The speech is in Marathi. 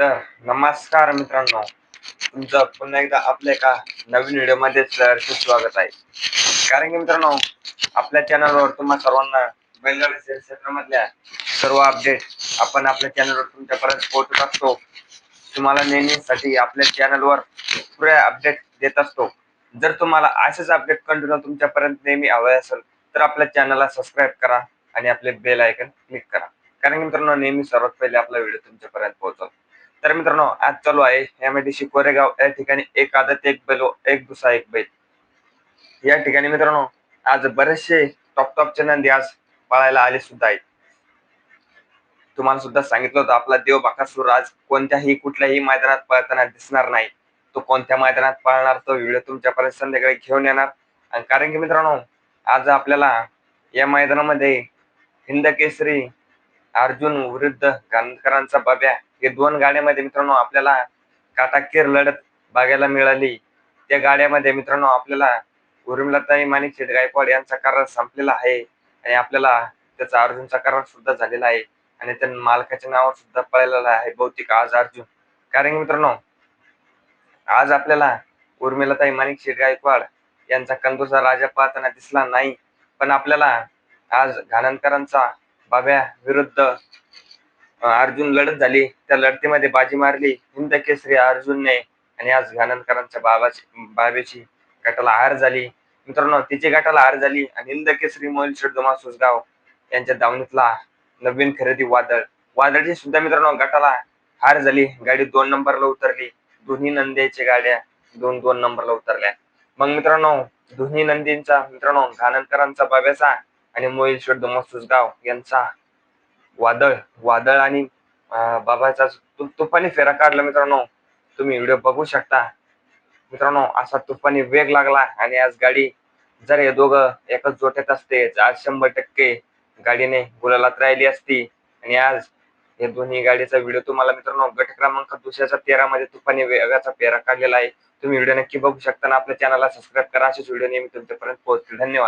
तर नमस्कार मित्रांनो तुमचं पुन्हा एकदा आपल्या एका नवीन व्हिडिओमध्ये सरचं स्वागत आहे. कारण की मित्रांनो आपल्या चॅनलवर तुम्हा सर्वांना बैलगाडी क्षेत्रामधल्या सर्व अपडेट आपण आपल्या चॅनलवर तुमच्यापर्यंत पोहोचत असतो. तुम्हाला नेहमीसाठी आपल्या चॅनलवर पुरे अपडेट देत असतो. जर तुम्हाला असेच अपडेट कंटिन्यू तुमच्यापर्यंत नेहमी हवे असेल तर आपल्या चॅनलला सबस्क्राईब करा आणि आपले बेल आयकन क्लिक करा. कारण की मित्रांनो नेहमी सर्वात पहिले आपला व्हिडिओ तुमच्यापर्यंत पोहोचतो तर मित्रांनो आज चालू आहे यामध्ये कोरेगाव. या ठिकाणी एक आदत एक बैल एक दुसरा एक बैल. या ठिकाणी मित्रांनो आज बरेचसे टॉप टॉपचे नंदी आज पळायला आले सुद्धा आहेत. तुम्हाला सुद्धा सांगितलं होतं आपला देव बाकासूर आज कोणत्याही कुठल्याही मैदानात पळताना दिसणार नाही. तो कोणत्या मैदानात पळणार तो व्हिडिओ तुमच्यापर्यंत संध्याकाळी घेऊन येणार. आणि कारण की मित्रांनो आज आपल्याला या मैदानामध्ये हिंद केसरी अर्जुन विरुद्ध गांधकरांचा बाब्या. हे दोन गाड्यामध्ये मित्रांनो आपल्याला काटाकीर लढत बघायला मिळाली. त्या गाड्यामध्ये मित्रांनो आपल्याला उर्मिलाताई माणिक शेट गायकवाड यांचा करार संपलेला आहे. आणि आपल्याला त्याचा अर्जुनचा करार सुद्धा झालेला आहे. आणि त्या मालकाच्या नावावर सुद्धा पळलेला आहे बहुतेक आज अर्जुन. कारण मित्रांनो आज आपल्याला उर्मिलाताई माणिक शेट गायकवाड यांचा कंदूरचा राजा पाहताना दिसला नाही. पण आपल्याला आज घाणंदकरांचा बाब्या विरुद्ध अर्जुन लढत झाली. त्या लढतीमध्ये बाजी मारली. हिंद केसरी अर्जुनने आणि आज घाणंदकरांच्या बाबाची बाबेची गटाला हार झाली. मित्रांनो तिची गटाला हार झाली आणि हिंद केसरी मोहिल शेठ सुसगाव यांच्या दावणीतला नवीन खरेदी वादळ. वादळची सुद्धा मित्रांनो गटाला हार झाली. गाडी दोन नंबरला उतरली. दोन्ही नंद्याच्या गाड्या दोन दोन नंबरला उतरल्या. मग मित्रांनो दोन्ही नंदींचा मित्रांनो घानंदकरांचा बाब्याचा आणि मोहिश्वर धुमसुसगाव यांचा वादळ वादळ आणि बाबाचा तुफानी फेरा काढला मित्रांनो. तुम्ही व्हिडिओ बघू शकता. मित्रांनो असा तुफानी वेग लागला आणि आज गाडी जर हे दोघं एकच जोट्यात असते आज शंभर टक्के गाडीने गुलालात राहिली असती. आणि आज हे दोन्ही गाडीचा व्हिडिओ तुम्हाला मित्रांनो गट क्रमांक दुसऱ्याचा तेरा मध्ये तुफानी वेगाचा फेरा काढलेला आहे. तुम्ही व्हिडिओ नक्की बघू शकता आणि आपल्या चॅनलला सबस्क्राईब करा. असेच व्हिडिओ नेहमी तुमच्यापर्यंत पोहोचतील. धन्यवाद.